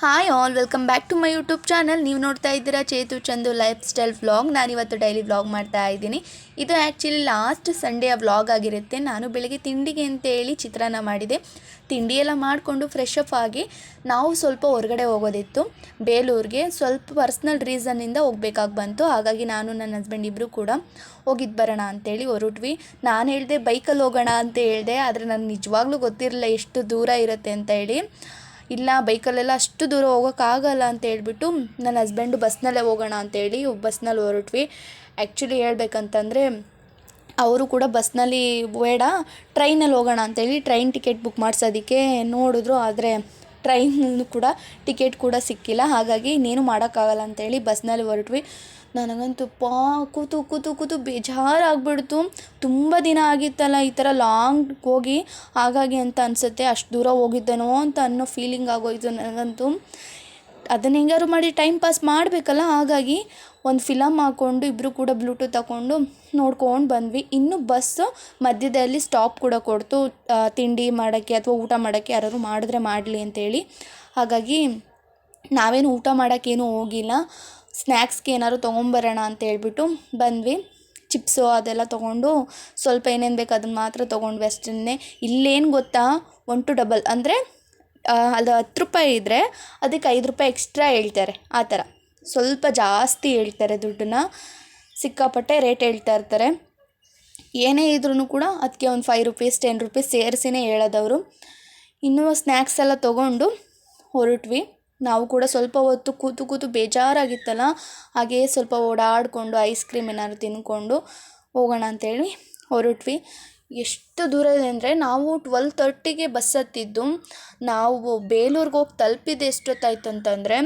Hi all welcome back to my YouTube channel ನೀವು ನೋಡ್ತಾ ಇದ್ದೀರಾ Chethu Chandu lifestyle vlog ನಾನಿವತ್ತು ಡೈಲಿ ವ್ಲಾಗ್ ಮಾಡ್ತಾ ಇದ್ದೀನಿ. ಇದು ಆ್ಯಕ್ಚುಲಿ ಲಾಸ್ಟ್ ಸಂಡೇಯ ವ್ಲಾಗ್ ಆಗಿರುತ್ತೆ. ನಾನು ಬೆಳಗ್ಗೆ ತಿಂಡಿಗೆ ಅಂತೇಳಿ ಚಿತ್ರಾನ್ನ ಮಾಡಿದೆ. ತಿಂಡಿ ಎಲ್ಲ ಮಾಡಿಕೊಂಡು ಫ್ರೆಶ್ ಅಪ್ ಆಗಿ ನಾವು ಸ್ವಲ್ಪ ಹೊರಗಡೆ ಹೋಗೋದಿತ್ತು. ಬೇಲೂರಿಗೆ ಸ್ವಲ್ಪ ಪರ್ಸ್ನಲ್ ರೀಸನ್ನಿಂದ ಹೋಗ್ಬೇಕಾಗಿ ಬಂತು. ಹಾಗಾಗಿ ನಾನು ನನ್ನ ಹಸ್ಬೆಂಡ್ ಇಬ್ಬರು ಕೂಡ ಹೋಗಿದ್ದು ಬರೋಣ ಅಂತೇಳಿ ಹೊರಟ್ವಿ. ನಾನು ಹೇಳಿದೆ ಬೈಕಲ್ಲಿ ಹೋಗೋಣ ಅಂತ ಹೇಳಿದೆ. ಆದರೆ ನನಗೆ ನಿಜವಾಗ್ಲೂ ಗೊತ್ತಿರಲಿಲ್ಲ ಎಷ್ಟು ದೂರ ಇರುತ್ತೆ ಅಂತ ಹೇಳಿ. ಇಲ್ಲ, ಬೈಕಲ್ಲೆಲ್ಲ ಅಷ್ಟು ದೂರ ಹೋಗೋಕ್ಕಾಗಲ್ಲ ಅಂತ ಹೇಳ್ಬಿಟ್ಟು ನನ್ನ ಹಸ್ಬೆಂಡು ಬಸ್ನಲ್ಲೇ ಹೋಗೋಣ ಅಂತೇಳಿ ಬಸ್ನಲ್ಲಿ ಹೊರಟ್ವಿ. ಆ್ಯಕ್ಚುಲಿ ಹೇಳ್ಬೇಕಂತಂದರೆ ಅವರು ಕೂಡ ಬಸ್ನಲ್ಲಿ ಬೇಡ, ಟ್ರೈನಲ್ಲಿ ಹೋಗೋಣ ಅಂತೇಳಿ ಟ್ರೈನ್ ಟಿಕೆಟ್ ಬುಕ್ ಮಾಡಿಸೋದಕ್ಕೆ ನೋಡಿದ್ರು, ಆದರೆ ಟ್ರೈನ್ ಕೂಡ ಟಿಕೆಟ್ ಕೂಡ ಸಿಕ್ಕಿಲ್ಲ. ಹಾಗಾಗಿ ಇನ್ನೇನು ಮಾಡೋಕ್ಕಾಗಲ್ಲ ಅಂತೇಳಿ ಬಸ್ನಲ್ಲಿ ಹೊರಟ್ವಿ. ನನಗಂತೂ ಪಾ, ಕೂತು ಕೂತು ಕೂತು ಬೇಜಾರಾಗ್ಬಿಡ್ತು. ತುಂಬ ದಿನ ಆಗಿತ್ತಲ್ಲ ಈ ಥರ ಲಾಂಗ್ ಹೋಗಿ, ಹಾಗಾಗಿ ಅಂತ ಅನಿಸುತ್ತೆ, ಅಷ್ಟು ದೂರ ಹೋಗಿದ್ದೇನೋ ಅಂತ ಅನ್ನೋ ಫೀಲಿಂಗ್ ಆಗೋಯಿತು ನನಗಂತೂ. ಅದನ್ನ ಹೆಂಗಾರು ಮಾಡಿ ಟೈಮ್ ಪಾಸ್ ಮಾಡಬೇಕಲ್ಲ, ಹಾಗಾಗಿ ಒಂದು ಫಿಲಮ್ ಹಾಕ್ಕೊಂಡು ಇಬ್ಬರು ಕೂಡ ಬ್ಲೂಟೂತ್ ಹಾಕ್ಕೊಂಡು ನೋಡ್ಕೊಂಡು ಬಂದ್ವಿ. ಇನ್ನು ಬಸ್ಸು ಮಧ್ಯದಲ್ಲಿ ಸ್ಟಾಪ್ ಕೂಡ ಕೊಡ್ತು. ತಿಂಡಿ ಮಾಡೋಕ್ಕೆ ಅಥವಾ ಊಟ ಮಾಡೋಕ್ಕೆ ಯಾರಾದ್ರು ಮಾಡಿದ್ರೆ ಮಾಡಲಿ ಅಂತೇಳಿ. ಹಾಗಾಗಿ ನಾವೇನು ಊಟ ಮಾಡೋಕ್ಕೇನು ಹೋಗಿಲ್ಲ. ಸ್ನ್ಯಾಕ್ಸ್ಗೆ ಏನಾದ್ರು ತೊಗೊಂಬರೋಣ ಅಂತ ಹೇಳ್ಬಿಟ್ಟು ಬಂದ್ವಿ. ಚಿಪ್ಸು ಅದೆಲ್ಲ ತೊಗೊಂಡು ಸ್ವಲ್ಪ ಏನೇನು ಬೇಕು ಅದನ್ನು ಮಾತ್ರ ತೊಗೊಂಡ್ವಿ ಅಷ್ಟನ್ನೇ. ಇಲ್ಲೇನು ಗೊತ್ತಾ? ಒನ್ ಟು ಡಬಲ್ ಅಂದರೆ ಅದು ಹತ್ತು ರೂಪಾಯಿ ಇದ್ದರೆ ಅದಕ್ಕೆ ಐದು ರೂಪಾಯಿ ಎಕ್ಸ್ಟ್ರಾ ಹೇಳ್ತಾರೆ, ಆ ಥರ. ಸ್ವಲ್ಪ ಜಾಸ್ತಿ ಹೇಳ್ತಾರೆ ದುಡ್ಡನ್ನ. ಸಿಕ್ಕಾಪಟ್ಟೆ ರೇಟ್ ಹೇಳ್ತಾ ಇರ್ತಾರೆ. ಏನೇ ಇದ್ರೂ ಕೂಡ ಅದಕ್ಕೆ ಒಂದು ಫೈವ್ ರುಪೀಸ್, ಟೆನ್ ರುಪೀಸ್ ಸೇರಿಸಿನೇ ಹೇಳೋದವರು. ಇನ್ನೂ ಸ್ನ್ಯಾಕ್ಸ್ ಎಲ್ಲ ತೊಗೊಂಡು ಹೊರಟ್ವಿ. ನಾವು ಕೂಡ ಸ್ವಲ್ಪ ಹೊತ್ತು ಕೂತು ಕೂತು ಬೇಜಾರಾಗಿತ್ತಲ್ಲ, ಹಾಗೆಯೇ ಸ್ವಲ್ಪ ಓಡಾಡಿಕೊಂಡು ಐಸ್ ಕ್ರೀಮ್ ಏನಾದ್ರು ತಿನ್ಕೊಂಡು ಹೋಗೋಣ ಅಂತೇಳಿ ಹೊರಟ್ವಿ. ಎಷ್ಟು ದೂರ ಇದೆ ಅಂದರೆ ನಾವು ಟ್ವೆಲ್ ತರ್ಟಿಗೆ ಬಸ್ ಹತ್ತಿದ್ದು. ನಾವು ಬೇಲೂರಿಗೆ ಹೋಗಿ ತಲುಪಿದ್ದು ಎಷ್ಟೊತ್ತಾಯ್ತು ಅಂತಂದರೆ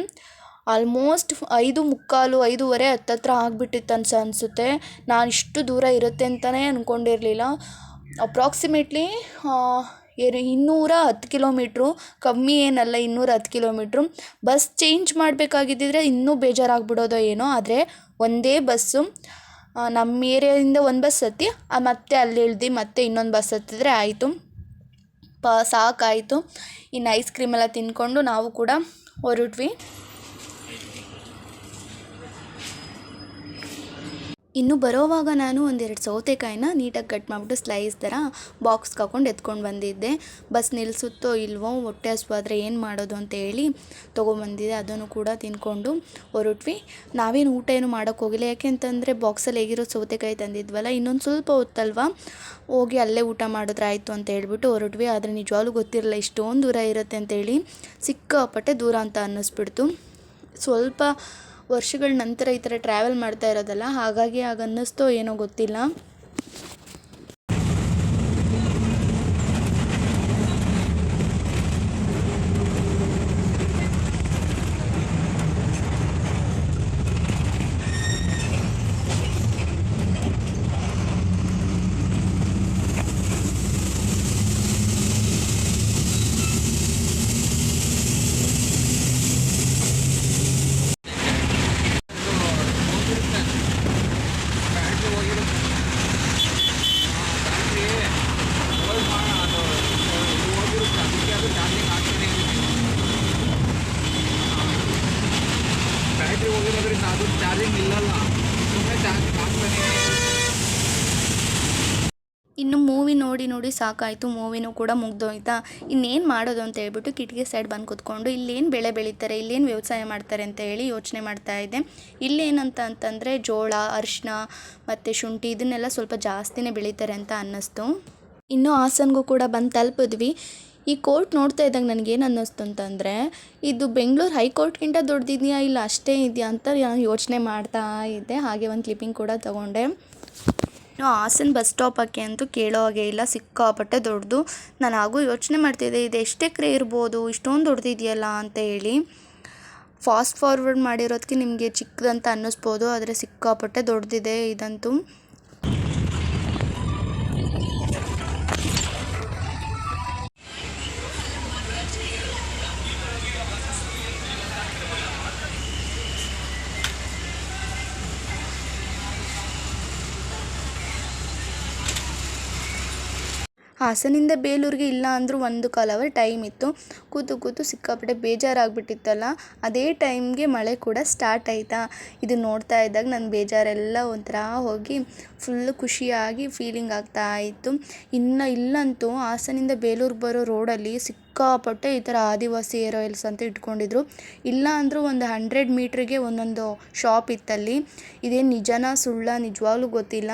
ಆಲ್ಮೋಸ್ಟ್ ಐದು ಮುಕ್ಕಾಲು, ಐದೂವರೆ ಹತ್ತತ್ರ ಆಗಿಬಿಟ್ಟಿತ್ತು ಅನ್ಸ, ಅನಿಸುತ್ತೆ. ನಾನು ಇಷ್ಟು ದೂರ ಇರುತ್ತೆ ಅಂತಲೇ ಅಂದ್ಕೊಂಡಿರಲಿಲ್ಲ ಅಪ್ರಾಕ್ಸಿಮೇಟ್ಲಿ ಏನು ಇನ್ನೂರ ಹತ್ತು ಕಿಲೋಮೀಟ್ರು, ಕಮ್ಮಿ ಏನಲ್ಲ, ಇನ್ನೂರ ಹತ್ತು ಕಿಲೋಮೀಟ್ರು. ಬಸ್ ಚೇಂಜ್ ಮಾಡಬೇಕಾಗಿದ್ದಿದ್ರೆ ಇನ್ನೂ ಬೇಜಾರಾಗ್ಬಿಡೋದೋ ಏನೋ, ಆದರೆ ಒಂದೇ ಬಸ್ಸು ನಮ್ಮ ಏರಿಯಾದಿಂದ ಒಂದು ಬಸ್ ಹತ್ತಿ ಮತ್ತೆ ಅಲ್ಲಿ ಇಳ್ದು ಮತ್ತೆ ಇನ್ನೊಂದು ಬಸ್ ಹತ್ತಿದ್ರೆ ಆಯಿತು. ಪ, ಸಾಕಾಯಿತು. ಇನ್ನು ಐಸ್ ಕ್ರೀಮ್ ಎಲ್ಲ ತಿಂದ್ಕೊಂಡು ನಾವು ಕೂಡ ಹೊರಟ್ವಿ. ಇನ್ನು ಬರೋವಾಗ ನಾನು ಒಂದೆರಡು ಸೌತೆಕಾಯಿನ ನೀಟಾಗಿ ಕಟ್ ಮಾಡಿಬಿಟ್ಟು ಸ್ಲೈಸ್ ಥರ ಬಾಕ್ಸ್ಗೆ ಹಾಕೊಂಡು ಎತ್ಕೊಂಡು ಬಂದಿದ್ದೆ. ಬಸ್ ನಿಲ್ಲಿಸುತ್ತೋ ಇಲ್ವೋ ಹೊಟ್ಟೆ ಹಸುವಾದರೆ ಏನು ಮಾಡೋದು ಅಂತ ಹೇಳಿ ತೊಗೊಂಬಂದಿದ್ದೆ. ಅದನ್ನು ಕೂಡ ತಿಂದ್ಕೊಂಡು ಹೊರಟ್ವಿ. ನಾವೇನು ಊಟ ಏನು ಮಾಡೋಕ್ಕೆ ಹೋಗಿಲ್ಲ. ಯಾಕೆ ಅಂತಂದರೆ ಬಾಕ್ಸಲ್ಲಿ ಹೇಗಿರೋ ಸೌತೆಕಾಯಿ ತಂದಿದ್ವಲ್ಲ, ಇನ್ನೊಂದು ಸ್ವಲ್ಪ ಹೊತ್ತಲ್ವ ಹೋಗಿ ಅಲ್ಲೇ ಊಟ ಮಾಡಿದ್ರೆ ಆಯಿತು ಅಂತ ಹೇಳ್ಬಿಟ್ಟು ಹೊರಟ್ವಿ. ಆದರೆ ನಿಜವಾಗ್ಲೂ ಗೊತ್ತಿರಲ್ಲ ಇಷ್ಟೊಂದು ದೂರ ಇರುತ್ತೆ ಅಂತೇಳಿ ಸಿಕ್ಕಾಪಟ್ಟೆ ದೂರ ಅಂತ ಅನ್ನಿಸ್ಬಿಡ್ತು. ಸ್ವಲ್ಪ ವರ್ಷಗಳ ನಂತರ ಈ ಥರ ಟ್ರಾವೆಲ್ ಮಾಡ್ತಾ ಇರೋದಲ್ಲ ಹಾಗಾಗಿ ಆಗ ಅನ್ನಿಸ್ತೋ ಏನೋ ಗೊತ್ತಿಲ್ಲ. ಹೋಗಿರೋದ್ರಿಂದ ಅದು ಚಾರ್ಜಿಂಗ್ ಇಲ್ಲಲ್ಲ. ಸುಮ್ಮನೆ ಚಾರ್ಜಿಂಗ್ ಆಗ್ತಾನೆ ಇನ್ನು ಮೂವಿ ನೋಡಿ ನೋಡಿ ಸಾಕಾಯಿತು, ಮೂವಿನೂ ಕೂಡ ಮುಗ್ದೋಯ್ತಾ? ಇನ್ನೇನು ಮಾಡೋದು ಅಂತ ಹೇಳ್ಬಿಟ್ಟು ಕಿಟಕಿ ಸೈಡ್ ಬಂದು ಕೂತ್ಕೊಂಡು ಇಲ್ಲೇನು ಬೆಳೆ ಬೆಳೀತಾರೆ, ಇಲ್ಲೇನು ವ್ಯವಸಾಯ ಮಾಡ್ತಾರೆ ಅಂತ ಹೇಳಿ ಯೋಚನೆ ಮಾಡ್ತಾ ಇದ್ದೆ. ಇಲ್ಲೇನಂತ ಅಂತಂದರೆ ಜೋಳ ಅರಿಶಿನ ಮತ್ತು ಶುಂಠಿ ಇದನ್ನೆಲ್ಲ ಸ್ವಲ್ಪ ಜಾಸ್ತಿನೇ ಬೆಳೀತಾರೆ ಅಂತ ಅನ್ನಿಸ್ತು. ಇನ್ನು ಹಾಸನ್ಗೂ ಕೂಡ ಬಂದು ತಲುಪಿದ್ವಿ. ಈ ಕೋರ್ಟ್ ನೋಡ್ತಾ ಇದ್ದಾಗ ನನಗೇನು ಅನ್ನಿಸ್ತು ಅಂತಂದರೆ, ಇದು ಬೆಂಗಳೂರು ಹೈಕೋರ್ಟ್ಗಿಂತ ದೊಡ್ಡದಿದೆಯಾ ಇಲ್ಲ ಅಷ್ಟೇ ಇದೆಯಾ ಅಂತ ಯೋಚನೆ ಮಾಡ್ತಾ ಇದ್ದೆ. ಹಾಗೆ ಒಂದು ಕ್ಲಿಪ್ಪಿಂಗ್ ಕೂಡ ತೊಗೊಂಡೆ. ಹಾಸನ ಬಸ್ ಸ್ಟಾಪಕ್ಕೆ ಅಂತೂ ಕೇಳೋ ಹಾಗೆ ಇಲ್ಲ, ಸಿಕ್ಕಾಪಟ್ಟೆ ದೊಡ್ಡದು. ನಾನು ಹಾಗೂ ಯೋಚನೆ ಮಾಡ್ತಿದ್ದೆ ಇದು ಎಷ್ಟು ಇರ್ಬೋದು, ಇಷ್ಟೊಂದು ದೊಡ್ಡದಿದೆಯಲ್ಲ ಅಂತ ಹೇಳಿ. ಫಾಸ್ಟ್ ಫಾರ್ವರ್ಡ್ ಮಾಡಿರೋದಕ್ಕೆ ನಿಮಗೆ ಚಿಕ್ಕದಂತ ಅನ್ನಿಸ್ಬೋದು, ಆದರೆ ಸಿಕ್ಕಾಪಟ್ಟೆ ದೊಡ್ಡದಿದೆ ಇದಂತೂ. ಹಾಸನಿಂದ ಬೇಲೂರಿಗೆ ಇಲ್ಲ ಅಂದರೂ ಒಂದು ಕಾಲ್ ಅವರ್ ಟೈಮ್ ಇತ್ತು. ಕೂತು ಕೂತು ಸಿಕ್ಕಾಪಟ್ಟೆ ಬೇಜಾರಾಗ್ಬಿಟ್ಟಿತ್ತಲ್ಲ. ಅದೇ ಟೈಮ್ಗೆ ಮಳೆ ಕೂಡ ಸ್ಟಾರ್ಟ್ ಆಯಿತಾ? ಇದು ನೋಡ್ತಾ ಇದ್ದಾಗ ನನ್ನ ಬೇಜಾರೆಲ್ಲ ಒಂಥರ ಹೋಗಿ ಫುಲ್ಲು ಖುಷಿಯಾಗಿ ಫೀಲಿಂಗ್ ಆಗ್ತಾ ಇತ್ತು. ಇನ್ನು ಇಲ್ಲಂತೂ ಹಾಸನಿಂದ ಬೇಲೂರಿಗೆ ಬರೋ ರೋಡಲ್ಲಿ ಸಿಕ್ಕಾಪಟ್ಟೆ ಈ ಥರ ಆದಿವಾಸಿ ಏರ್ ಆಯಿಲ್ಸ್ ಅಂತ ಇಟ್ಕೊಂಡಿದ್ರು. ಇಲ್ಲ ಅಂದರೂ ಒಂದು ಹಂಡ್ರೆಡ್ ಮೀಟ್ರಿಗೆ ಒಂದೊಂದು ಶಾಪ್ ಇತ್ತಲ್ಲಿ. ಇದೇನು ನಿಜನಾ ಸುಳ್ಳ ನಿಜವಾಗ್ಲೂ ಗೊತ್ತಿಲ್ಲ.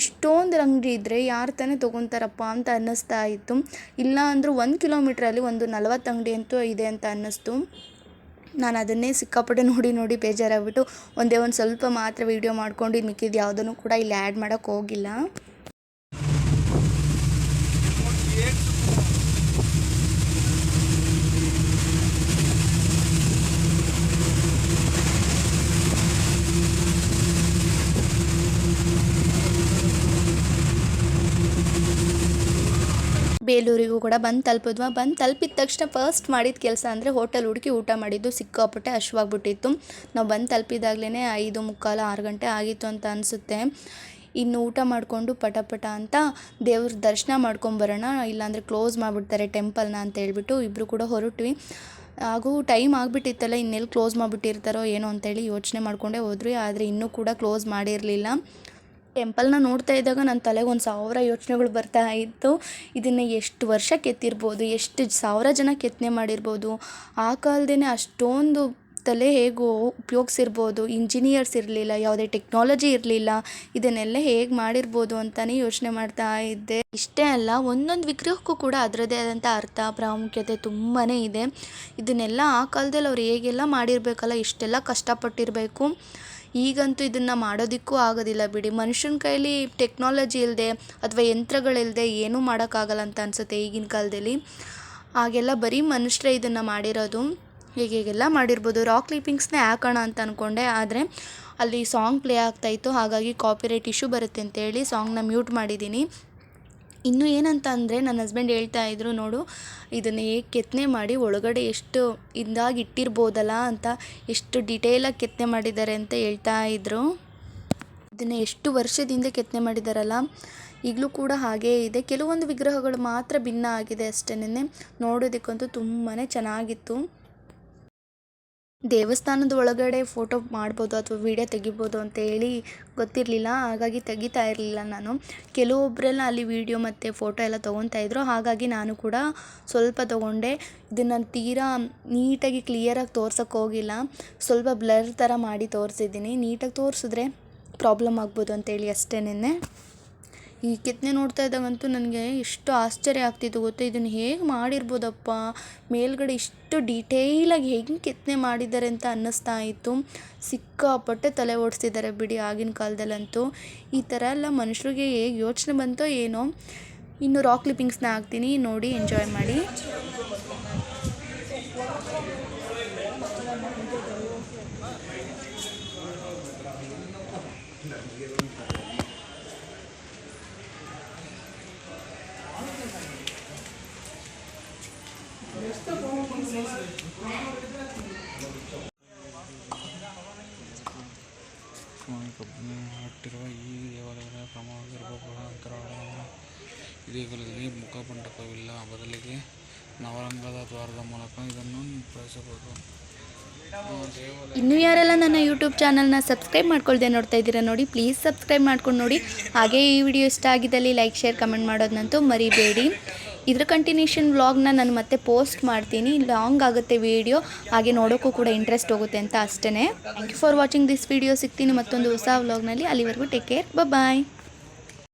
ಇಷ್ಟೊಂದು ಅಂಗಡಿ ಇದ್ದರೆ ಯಾರು ತಾನೇ ತೊಗೊತಾರಪ್ಪ ಅಂತ ಅನ್ನಿಸ್ತಾ ಇತ್ತು. ಇಲ್ಲ ಅಂದರೂ ಒಂದು ಕಿಲೋಮೀಟ್ರಲ್ಲಿ ಒಂದು ನಲವತ್ತು ಅಂಗಡಿ ಅಂತೂ ಇದೆ ಅಂತ ಅನ್ನಿಸ್ತು. ನಾನು ಅದನ್ನೇ ಸಿಕ್ಕಾಪಟ್ಟೆ ನೋಡಿ ನೋಡಿ ಬೇಜಾರಾಗ್ಬಿಟ್ಟು ಒಂದೇ ಒಂದು ಸ್ವಲ್ಪ ಮಾತ್ರ ವೀಡಿಯೋ ಮಾಡ್ಕೊಂಡು ಮಿಕ್ಕಿದ್ದು ಯಾವುದನ್ನು ಕೂಡ ಇಲ್ಲಿ ಆ್ಯಡ್ ಮಾಡೋಕ್ಕೆ ಹೋಗಿಲ್ಲ. ಬೇಲೂರಿಗೂ ಕೂಡ ಬಂದು ತಲುಪಿದ್ವ. ಬಂದು ತಲುಪಿದ ತಕ್ಷಣ ಫಸ್ಟ್ ಮಾಡಿದ ಕೆಲಸ ಅಂದರೆ ಹೋಟೆಲ್ ಹುಡುಕಿ ಊಟ ಮಾಡಿದ್ದು. ಸಿಕ್ಕಾಪಟ್ಟೆ ಹಶ್ವಾಗ್ಬಿಟ್ಟಿತ್ತು. ನಾವು ಬಂದು ತಲುಪಿದಾಗಲೇ ಐದು ಮುಕ್ಕಾಲು ಆರು ಗಂಟೆ ಆಗಿತ್ತು ಅಂತ ಅನಿಸುತ್ತೆ. ಇನ್ನು ಊಟ ಮಾಡಿಕೊಂಡು ಪಟ ಪಟ ಅಂತ ದೇವ್ರ ದರ್ಶನ ಮಾಡ್ಕೊಂಬರೋಣ ಇಲ್ಲಾಂದರೆ ಕ್ಲೋಸ್ ಮಾಡಿಬಿಡ್ತಾರೆ ಟೆಂಪಲ್ನ ಅಂತ ಹೇಳ್ಬಿಟ್ಟು ಇಬ್ಬರು ಕೂಡ ಹೊರಟ್ವಿ. ಹಾಗೂ ಟೈಮ್ ಆಗಿಬಿಟ್ಟಿತ್ತಲ್ಲ ಇನ್ನೆಲ್ಲಿ ಕ್ಲೋಸ್ ಮಾಡಿಬಿಟ್ಟಿರ್ತಾರೋ ಏನೋ ಅಂತೇಳಿ ಯೋಚನೆ ಮಾಡಿಕೊಂಡೇ ಹೋದ್ವಿ. ಆದರೆ ಇನ್ನೂ ಕೂಡ ಕ್ಲೋಸ್ ಮಾಡಿರಲಿಲ್ಲ. ಟೆಂಪಲ್ನ ನೋಡ್ತಾ ಇದ್ದಾಗ ನನ್ನ ತಲೆಗೆ ಒಂದು ಸಾವಿರ ಯೋಚನೆಗಳು ಬರ್ತಾ ಇತ್ತು. ಇದನ್ನು ಎಷ್ಟು ವರ್ಷ ಕೆತ್ತಿರ್ಬೋದು, ಎಷ್ಟು ಸಾವಿರ ಜನ ಕೆತ್ತನೆ ಮಾಡಿರ್ಬೋದು, ಆ ಕಾಲದೇ ಅಷ್ಟೊಂದು ತಲೆ ಹೇಗೋ ಉಪಯೋಗಿಸಿರ್ಬೋದು, ಇಂಜಿನಿಯರ್ಸ್ ಇರಲಿಲ್ಲ, ಯಾವುದೇ ಟೆಕ್ನಾಲಜಿ ಇರಲಿಲ್ಲ, ಇದನ್ನೆಲ್ಲ ಹೇಗೆ ಮಾಡಿರ್ಬೋದು ಅಂತಲೇ ಯೋಚನೆ ಮಾಡ್ತಾ ಇದ್ದೆ. ಇಷ್ಟೇ ಅಲ್ಲ, ಒಂದೊಂದು ವಿಗ್ರಹಕ್ಕೂ ಕೂಡ ಅದರದ್ದೇ ಆದಂಥ ಅರ್ಥ, ಪ್ರಾಮುಖ್ಯತೆ ತುಂಬಾ ಇದೆ. ಇದನ್ನೆಲ್ಲ ಆ ಕಾಲದಲ್ಲಿ ಅವ್ರು ಹೇಗೆಲ್ಲ ಮಾಡಿರಬೇಕಲ್ಲ, ಇಷ್ಟೆಲ್ಲ ಕಷ್ಟಪಟ್ಟಿರಬೇಕು. ಈಗಂತೂ ಇದನ್ನು ಮಾಡೋದಕ್ಕೂ ಆಗೋದಿಲ್ಲ ಬಿಡಿ. ಮನುಷ್ಯನ ಕೈಲಿ ಟೆಕ್ನಾಲಜಿ ಇಲ್ಲದೆ ಅಥವಾ ಯಂತ್ರಗಳಿಲ್ಲದೆ ಏನೂ ಮಾಡೋಕ್ಕಾಗಲ್ಲ ಅಂತ ಅನಿಸುತ್ತೆ ಈಗಿನ ಕಾಲದಲ್ಲಿ. ಆಗೆಲ್ಲ ಬರೀ ಮನುಷ್ಯರೇ ಇದನ್ನು ಮಾಡಿರೋದು ಹೀಗೆಲ್ಲ ಮಾಡಿರ್ಬೋದು. ರಾಕ್ ಕ್ಲಿಪ್ಪಿಂಗ್ಸ್ನೇ ಹಾಕೋಣ ಅಂತ ಅಂದ್ಕೊಂಡೆ ಆದರೆ ಅಲ್ಲಿ ಸಾಂಗ್ ಪ್ಲೇ ಆಗ್ತಾಯಿತ್ತು ಹಾಗಾಗಿ ಕಾಪಿರೈಟ್ ಇಶ್ಯೂ ಬರುತ್ತೆ ಅಂತೇಳಿ ಸಾಂಗ್ನ ಮ್ಯೂಟ್ ಮಾಡಿದ್ದೀನಿ. ಇನ್ನು ಏನಂತ ಅಂದರೆ ನನ್ನ ಹಸ್ಬೆಂಡ್ ಹೇಳ್ತಾ ಇದ್ರು, ನೋಡು, ಇದನ್ನು ಹೇಗೆ ಕೆತ್ತನೆ ಮಾಡಿ, ಒಳಗಡೆ ಎಷ್ಟು ಇದಾಗಿ ಇಟ್ಟಿರ್ಬೋದಲ್ಲ ಅಂತ ಎಷ್ಟು ಡಿಟೇಲಾಗಿ ಕೆತ್ತನೆ ಮಾಡಿದ್ದಾರೆ ಅಂತ ಹೇಳ್ತಾ ಇದ್ರು. ಇದನ್ನು ಎಷ್ಟು ವರ್ಷದಿಂದ ಕೆತ್ತನೆ ಮಾಡಿದಾರಲ್ಲ, ಈಗಲೂ ಕೂಡ ಹಾಗೇ ಇದೆ. ಕೆಲವೊಂದು ವಿಗ್ರಹಗಳು ಮಾತ್ರ ಭಿನ್ನ ಆಗಿದೆ ಅಷ್ಟೇನೆ. ನೋಡೋದಕ್ಕಂತೂ ತುಂಬಾ ಚೆನ್ನಾಗಿತ್ತು. ದೇವಸ್ಥಾನದ ಒಳಗಡೆ ಫೋಟೋ ಮಾಡ್ಬೋದು ಅಥವಾ ವೀಡಿಯೋ ತೆಗಿಬೋದು ಅಂತ ಹೇಳಿ ಗೊತ್ತಿರಲಿಲ್ಲ. ಹಾಗಾಗಿ ತೆಗಿತಾ ಇರಲಿಲ್ಲ ನಾನು. ಕೆಲವೊಬ್ಬರೆಲ್ಲ ಅಲ್ಲಿ ವೀಡಿಯೋ ಮತ್ತು ಫೋಟೋ ಎಲ್ಲ ತೊಗೊತಾ ಇದ್ರು. ಹಾಗಾಗಿ ನಾನು ಕೂಡ ಸ್ವಲ್ಪ ತೊಗೊಂಡೆ. ಇದನ್ನು ತೀರಾ ನೀಟಾಗಿ ಕ್ಲಿಯರಾಗಿ ತೋರ್ಸೋಕ್ಕೆ ಹೋಗಿಲ್ಲ. ಸ್ವಲ್ಪ ಬ್ಲರ್ ಥರ ಮಾಡಿ ತೋರಿಸಿದ್ದೀನಿ. ನೀಟಾಗಿ ತೋರಿಸಿದ್ರೆ ಪ್ರಾಬ್ಲಮ್ ಆಗ್ಬೋದು ಅಂತೇಳಿ ಅಷ್ಟೇನೆ ಈ ಕೆತ್ತನೆ ನೋಡ್ತಾ ಇದ್ದಾಗಂತೂ ನನಗೆ ಎಷ್ಟು ಆಶ್ಚರ್ಯ ಆಗ್ತಿತ್ತು ಗೊತ್ತಾ? ಇದನ್ನು ಹೇಗೆ ಮಾಡಿರ್ಬೋದಪ್ಪ? ಮೇಲ್ಗಡೆ ಇಷ್ಟು ಡೀಟೇಲಾಗಿ ಹೆಂಗೆ ಕೆತ್ತನೆ ಮಾಡಿದ್ದಾರೆ ಅಂತ ಅನ್ನಿಸ್ತಾ ಇತ್ತು. ಸಿಕ್ಕಾಪಟ್ಟೆ ತಲೆ ಓಡಿಸ್ತಿದ್ದಾರೆ ಬಿಡಿ ಆಗಿನ ಕಾಲದಲ್ಲಂತೂ. ಈ ಥರ ಎಲ್ಲ ಮನುಷ್ಯರಿಗೆ ಹೇಗೆ ಯೋಚನೆ ಬಂತೋ ಏನೋ. ಇನ್ನು ರಾಕ್ ಕ್ಲಿಪ್ಪಿಂಗ್ಸ್ನ ಹಾಕ್ತೀನಿ. ನೋಡಿ ಎಂಜಾಯ್ ಮಾಡಿ. ಕಬ್ಬಿಣ ಹಟ್ಟಿರುವ ಈ ದೇವಾಲಯದ ಕ್ರಮವಾಗಿರುವ ಅಂತರಾಳವನ್ನು ಇದೇ ಕಾಲದಲ್ಲಿ ಮುಖಮಂಟಪವಿಲ್ಲ ಬದಲಿಗೆ ನವರಂಗದ ದ್ವಾರದ ಮೂಲಕ ಇದನ್ನು ಪ್ರವೇಶಿಸಬಹುದು. ಇನ್ನು ಯಾರೆಲ್ಲ ನನ್ನ ಯೂಟ್ಯೂಬ್ ಚಾನಲ್ನ ಸಬ್ಸ್ಕ್ರೈಬ್ ಮಾಡ್ಕೊಳ್ದೆ ನೋಡ್ತಾ ಇದ್ದೀರಾ ನೋಡಿ ಪ್ಲೀಸ್ ಸಬ್ಸ್ಕ್ರೈಬ್ ಮಾಡ್ಕೊಂಡು ನೋಡಿ. ಹಾಗೆ ಈ ವಿಡಿಯೋ ಇಷ್ಟ ಆಗಿದ್ದಲ್ಲಿ ಲೈಕ್ ಶೇರ್ ಕಮೆಂಟ್ ಮಾಡೋದನ್ನಂತೂ ಮರಿಬೇಡಿ. ಇದ್ರ ಕಂಟಿನ್ಯೂಷನ್ ವ್ಲಾಗ್ನ ನಾನು ಮತ್ತೆ ಪೋಸ್ಟ್ ಮಾಡ್ತೀನಿ. ಲಾಂಗ್ ಆಗುತ್ತೆ ವಿಡಿಯೋ ಹಾಗೆ ನೋಡೋಕ್ಕೂ ಕೂಡ ಇಂಟ್ರೆಸ್ಟ್ ಹೋಗುತ್ತೆ ಅಂತ ಅಷ್ಟೇ thank you for watching this video ಸಿಗ್ತೀನಿ ಮತ್ತೊಂದು ಹೊಸ ವ್ಲಾಗ್ನಲ್ಲಿ ಅಲ್ಲಿವರೆಗೂ ಟೇಕ್ ಕೇರ್ ಬಾಯ್